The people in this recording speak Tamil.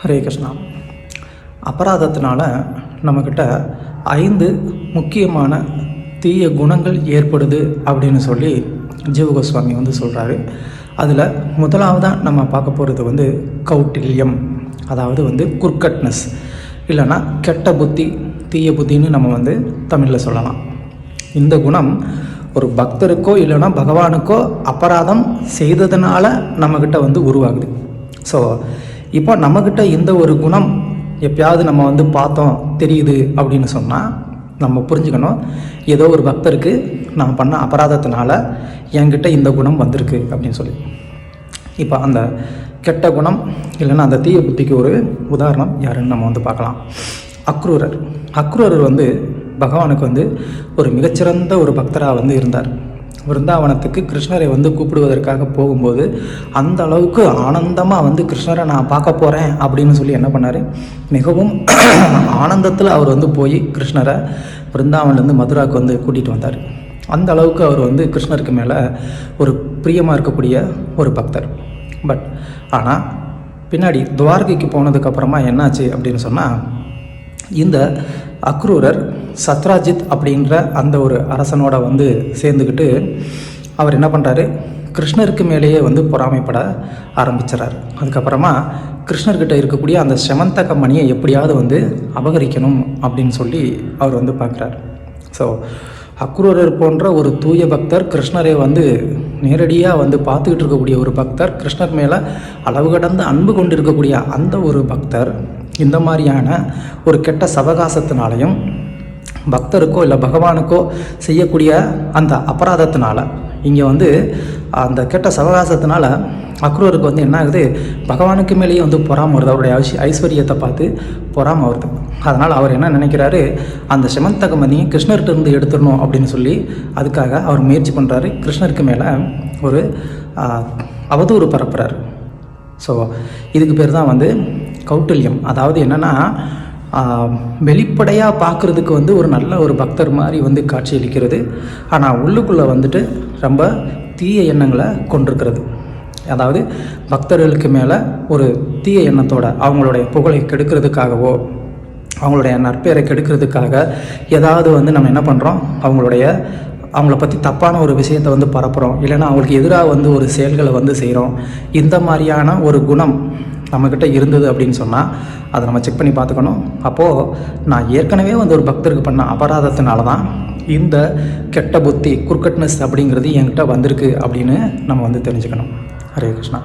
ஹரே கிருஷ்ணா. அபராதத்தினால் நம்மக்கிட்ட ஐந்து முக்கியமான தீய குணங்கள் ஏற்படுது அப்படின்னு சொல்லி ஜீவ கோஸ்வாமி வந்து சொல்கிறாரு அதில் முதலாவதாக நம்ம பார்க்க போகிறது வந்து கௌட்டில்யம். அதாவது வந்து குர்கட்னஸ் இல்லைன்னா கெட்ட புத்தி தீய புத்தின்னு நம்ம வந்து தமிழில் சொல்லலாம். இந்த குணம் ஒரு பக்தருக்கோ இல்லைன்னா பகவானுக்கோ அபராதம் செய்ததுனால நம்மக்கிட்ட வந்து உருவாகுது. ஸோ இப்போ நம்மக்கிட்ட இந்த ஒரு குணம் எப்பயாவது நம்ம வந்து பார்த்தோம் தெரியுது அப்படின்னு சொன்னால் நம்ம புரிஞ்சுக்கணும். ஏதோ ஒரு பக்தருக்கு நான் பண்ண அபராதத்தினால என்கிட்ட இந்த குணம் வந்திருக்கு அப்படின்னு சொல்லி. இப்போ அந்த கெட்ட குணம் இல்லைன்னா அந்த தீய புத்திக்கு ஒரு உதாரணம் யாருன்னு நம்ம வந்து பார்க்கலாம். அக்ரூரர். அக்ரூரர் வந்து பகவானுக்கு வந்து ஒரு மிகச்சிறந்த ஒரு பக்தராக வந்து இருந்தார். விருந்தாவனத்துக்கு கிருஷ்ணரை வந்து கூப்பிடுவதற்காக போகும்போது அந்த அளவுக்கு ஆனந்தமாக வந்து கிருஷ்ணரை நான் பார்க்க போகிறேன் அப்படின்னு சொல்லி என்ன பண்ணார்? மிகவும் ஆனந்தத்தில் அவர் வந்து போய் கிருஷ்ணரை விருந்தாவன்லேருந்து மதுராவுக்கு வந்து கூட்டிகிட்டு வந்தார். அந்த அளவுக்கு அவர் வந்து கிருஷ்ணருக்கு மேலே ஒரு பிரியமாக இருக்கக்கூடிய ஒரு பக்தர். பட் ஆனால் பின்னாடி துவாரகைக்கு போனதுக்கப்புறமா என்னாச்சு அப்படின்னு சொன்னால் இந்த அக்ரூரர் சத்ராஜித் அப்படின்ற அந்த ஒரு அரசனோட வந்து சேர்ந்துக்கிட்டு அவர் என்ன பண்ணுறாரு கிருஷ்ணருக்கு மேலேயே வந்து பொறாமைப்பட ஆரம்பிச்சிடறார் அதுக்கப்புறமா கிருஷ்ணர்கிட்ட இருக்கக்கூடிய அந்த செமந்தக மணியை எப்படியாவது வந்து அபகரிக்கணும் அப்படின்னு சொல்லி அவர் வந்து பார்க்குறார். ஸோ அக்ரூரர் போன்ற ஒரு தூய பக்தர் கிருஷ்ணரை வந்து நேரடியாக வந்து பார்த்துக்கிட்டு இருக்கக்கூடிய ஒரு பக்தர் கிருஷ்ணர் மேலே அளவு கடந்த அன்பு கொண்டிருக்கக்கூடிய அந்த ஒரு பக்தர் இந்த மாதிரியான ஒரு கெட்ட சவகாசத்தினாலையும் பக்தருக்கோ இல்லை பகவானுக்கோ செய்யக்கூடிய அந்த அபராதத்தினால இங்கே வந்து அந்த கெட்ட சவகாசத்தினால அக்ரூருக்கு வந்து என்ன ஆகுது பகவானுக்கு மேலேயே வந்து பொறாம வருது. அவருடைய ஐஸ் ஐஸ்வர்யத்தை பார்த்து பொறாம வருது. அதனால் அவர் என்ன நினைக்கிறாரு? அந்த சிமந்தகமதியை கிருஷ்ணர்கிட்ட இருந்து எடுத்துடணும் அப்படின்னு சொல்லி அதுக்காக அவர் முயற்சி பண்ணுறாரு கிருஷ்ணருக்கு மேலே ஒரு அவதூறு பரப்புறாரு. ஸோ இதுக்கு பேர் தான் வந்து கௌட்டில்யம். அதாவது என்னென்னா வெளிப்படையாக பார்க்குறதுக்கு வந்து ஒரு நல்ல ஒரு பக்தர் மாதிரி வந்து காட்சியளிக்கிறது. ஆனால் உள்ளுக்குள்ளே வந்துட்டு ரொம்ப தீய எண்ணங்களை கொண்டிருக்கிறது. அதாவது பக்தர்களுக்கு மேலே ஒரு தீய எண்ணத்தோட அவங்களுடைய புகழை கெடுக்கிறதுக்காகவோ அவங்களுடைய நற்பெயரை கெடுக்கிறதுக்காக ஏதாவது வந்து நம்ம என்ன பண்ணுறோம் அவங்களுடைய அவங்கள பற்றி தப்பான ஒரு விஷயத்தை வந்து பரப்புகிறோம் இல்லைன்னா அவங்களுக்கு எதிராக வந்து ஒரு செயல்களை வந்து செய்கிறோம் இந்த மாதிரியான ஒரு குணம் நம்மக்கிட்ட இருந்தது அப்படின்னு சொன்னால் அதை நம்ம செக் பண்ணி பார்த்துக்கணும். அப்போது நான் ஏற்கனவே வந்து ஒரு பக்தருக்கு பண்ண அபராதத்தினால தான் இந்த கெட்ட புத்தி குர்கட்னஸ் அப்படிங்கிறது என்கிட்ட வந்திருக்கு அப்படின்னு நம்ம வந்து தெரிஞ்சுக்கணும். ஹரே கிருஷ்ணா.